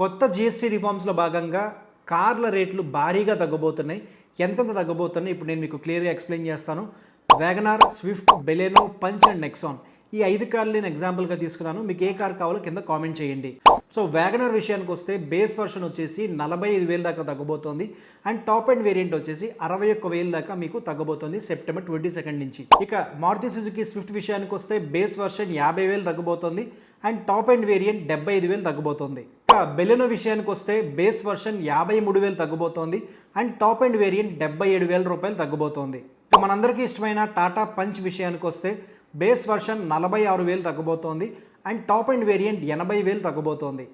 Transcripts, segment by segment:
కొత్త జిఎస్టీ రిఫార్మ్స్లో భాగంగా కార్ల రేట్లు భారీగా తగ్గబోతున్నాయి. ఎంతెంత తగ్గబోతున్నాయి? ఇప్పుడు నేను మీకు క్లియర్గా ఎక్స్ప్లెయిన్ చేస్తాను. WagonR Swift Baleno Punch and Nexon ఈ ఐదు కార్లు నేను ఎగ్జాంపుల్గా తీసుకున్నాను. మీకు ఏ కార్ కావాలో కింద కామెంట్ చేయండి. సో వ్యాగనర్ విషయానికి వస్తే బేస్ వర్షన్ వచ్చేసి నలభై ఐదు వేల దాకా తగ్గబోతోంది. అండ్ టాప్ అండ్ వేరియంట్ వచ్చేసి అరవై ఒక్క వేల దాకా మీకు తగ్గబోతోంది సెప్టెంబర్ ట్వంటీ సెకండ్ నుంచి. ఇక మారుతి సుజుకి స్విఫ్ట్ విషయానికి వస్తే బేస్ వర్షన్ యాభై వేలు తగ్గబోతోంది. అండ్ టాప్ అండ్ వేరియంట్ డెబ్బై ఐదు వేలు తగ్గబోతోంది. బెలెనో విషయానికి వస్తే బేస్ వర్షన్ యాభై మూడు వేలు తగ్గబోతోంది అండ్ టాప్ అండ్ వేరియంట్ డెబ్బై ఏడు వేల రూపాయలు తగ్గిపోతోంది మనందరికీ ఇష్టమైన టాటా పంచ్ విషయానికి వస్తే బేస్ వర్షన్ నలభై ఆరు వేలు తగ్గిపోతోంది అండ్ టాప్ అండ్ వేరియంట్ ఎనభై వేలు తగ్గబోతోంది.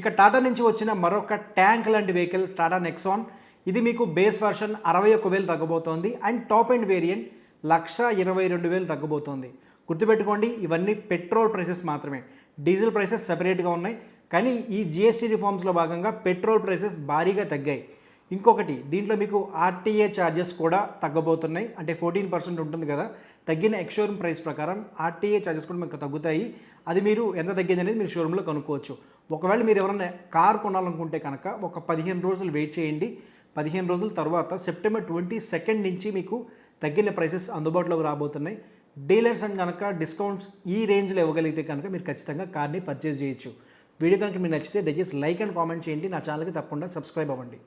ఇక టాటా నుంచి వచ్చిన మరొక ట్యాంక్ లాంటి వెహికల్ టాటా నెక్సాన్. ఇది మీకు బేస్ వర్షన్ అరవై ఒక్క వేలు తగ్గబోతోంది and top end variant lakh ఇరవై రెండు వేలు తగ్గబోతోంది. గుర్తుపెట్టుకోండి ఇవన్నీ పెట్రోల్ ప్రైసెస్ మాత్రమే. డీజిల్ ప్రైసెస్ సెపరేట్గా ఉన్నాయి. కానీ ఈ జిఎస్టీ రిఫార్మ్స్లో భాగంగా పెట్రోల్ ప్రైసెస్ భారీగా తగ్గాయి. ఇంకొకటి దీంట్లో మీకు ఆర్టీఏ ఛార్జెస్ కూడా తగ్గబోతున్నాయి. అంటే ఫోర్టీన్ పర్సెంట్ ఉంటుంది కదా తగ్గిన ఎక్స్షోరూమ్ ప్రైస్ ప్రకారం ఆర్టీఏ ఛార్జెస్ కూడా మీకు తగ్గుతాయి. అది మీరు ఎంత తగ్గింది అనేది మీరు షోరూంలో కనుక్కోవచ్చు. ఒకవేళ మీరు ఎవరైనా కార్ కొనాలనుకుంటే కనుక ఒక పదిహేను రోజులు వెయిట్ చేయండి. పదిహేను రోజుల తర్వాత సెప్టెంబర్ ట్వంటీ సెకండ్ నుంచి మీకు తగ్గిన ప్రైసెస్ అందుబాటులోకి రాబోతున్నాయి. డీలర్స్ అండ్ కనుక డిస్కౌంట్స్ ఈ రేంజ్లో ఇవ్వగలిగితే కనుక మీరు ఖచ్చితంగా కార్ని పర్చేజ్ చేయొచ్చు. వీడియో కనుక మీకు నచ్చితే దయచేసి లైక్ అండ్ కామెంట్ చేయండి. నా ఛానల్కి తప్పకుండా సబ్స్క్రైబ్ అవ్వండి.